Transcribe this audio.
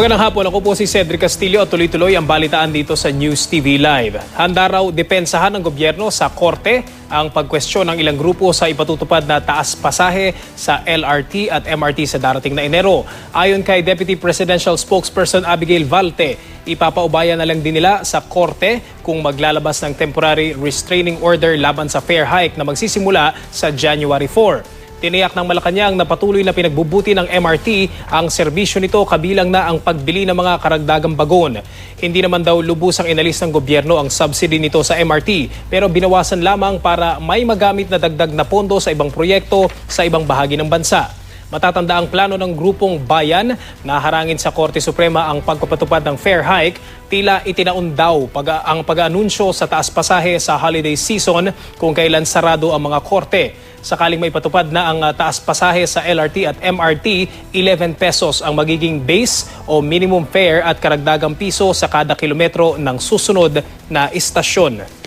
Magandang hapon, ako po si Cedric Castillo at tuloy-tuloy ang balitaan dito sa News TV Live. Handa raw depensahan ng gobyerno sa korte ang pagkwestiyon ng ilang grupo sa ipatutupad na taas pasahe sa LRT at MRT sa darating na Enero. Ayon kay Deputy Presidential Spokesperson Abigail Valte, ipapaubaya na lang din nila sa korte kung maglalabas ng temporary restraining order laban sa fare hike na magsisimula sa January 4. Tiniyak ng Malacanang na patuloy na pinagbubuti ng MRT ang serbisyo nito kabilang na ang pagbili ng mga karagdagang bagon. Hindi naman daw lubusang inalis ng gobyerno ang subsidy nito sa MRT pero binawasan lamang para may magamit na dagdag na pondo sa ibang proyekto sa ibang bahagi ng bansa. Matatanda ang plano ng grupong bayan na harangin sa Korte Suprema ang pagpapatupad ng fair hike, tila itinaon daw pag ang pag-anunsyo sa taas pasahe sa holiday season kung kailan sarado ang mga korte. Sakaling may patupad na ang uh, taas pasahe sa LRT at MRT, 11 pesos ang magiging base o minimum fare at karagdagang piso sa kada kilometro ng susunod na istasyon.